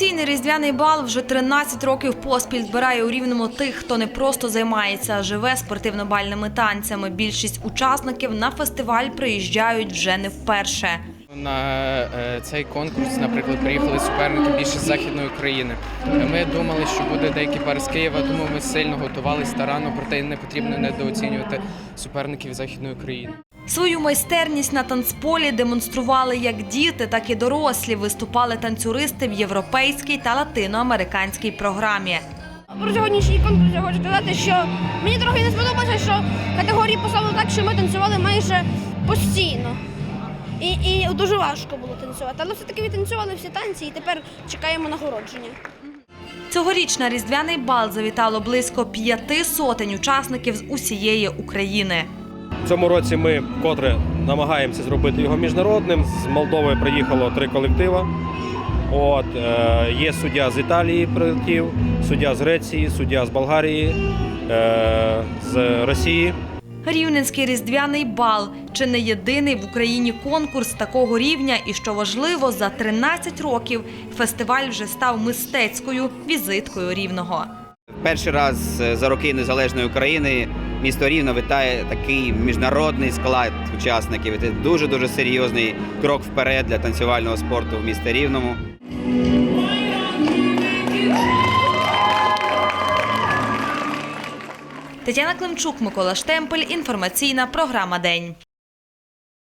Різдвяний бал вже 13 років поспіль збирає у рівному тих, хто не просто займається, а живе спортивно-бальними танцями. Більшість учасників на фестиваль приїжджають вже не вперше. На е, цей конкурс, наприклад, приїхали суперники більше з західної України. Ми думали, що буде деякі пари з Києва, тому ми сильно готувалися старанно, проте не потрібно недооцінювати суперників західної країни. Свою майстерність на танцполі демонстрували як діти, так і дорослі. Виступали танцюристи в європейській та латиноамериканській програмі. Про сьогоднішній конкурс я хочу сказати, що мені трохи не сподобалося, що категорії поставили так, що ми танцювали майже постійно. І, і дуже важко було танцювати. Але все-таки відтанцювали всі танці і тепер чекаємо нагородження. Цьогоріч на різдвяний бал завітало близько п'яти сотень учасників з усієї України. В цьому році ми вкотре намагаємося зробити його міжнародним. З Молдови приїхало три колектива. От, е, є суддя з Італії прилетів, суддя з Греції, суддя з Болгарії, е, з Росії. Рівненський різдвяний бал чи не єдиний в Україні конкурс такого рівня, і що важливо, за 13 років фестиваль вже став мистецькою візиткою рівного. Перший раз за роки незалежної України місто Рівно вітає такий міжнародний склад учасників. Це дуже дуже серйозний крок вперед для танцювального спорту в місті Рівному. Тетяна Климчук, Микола Штемпель. Інформаційна програма День.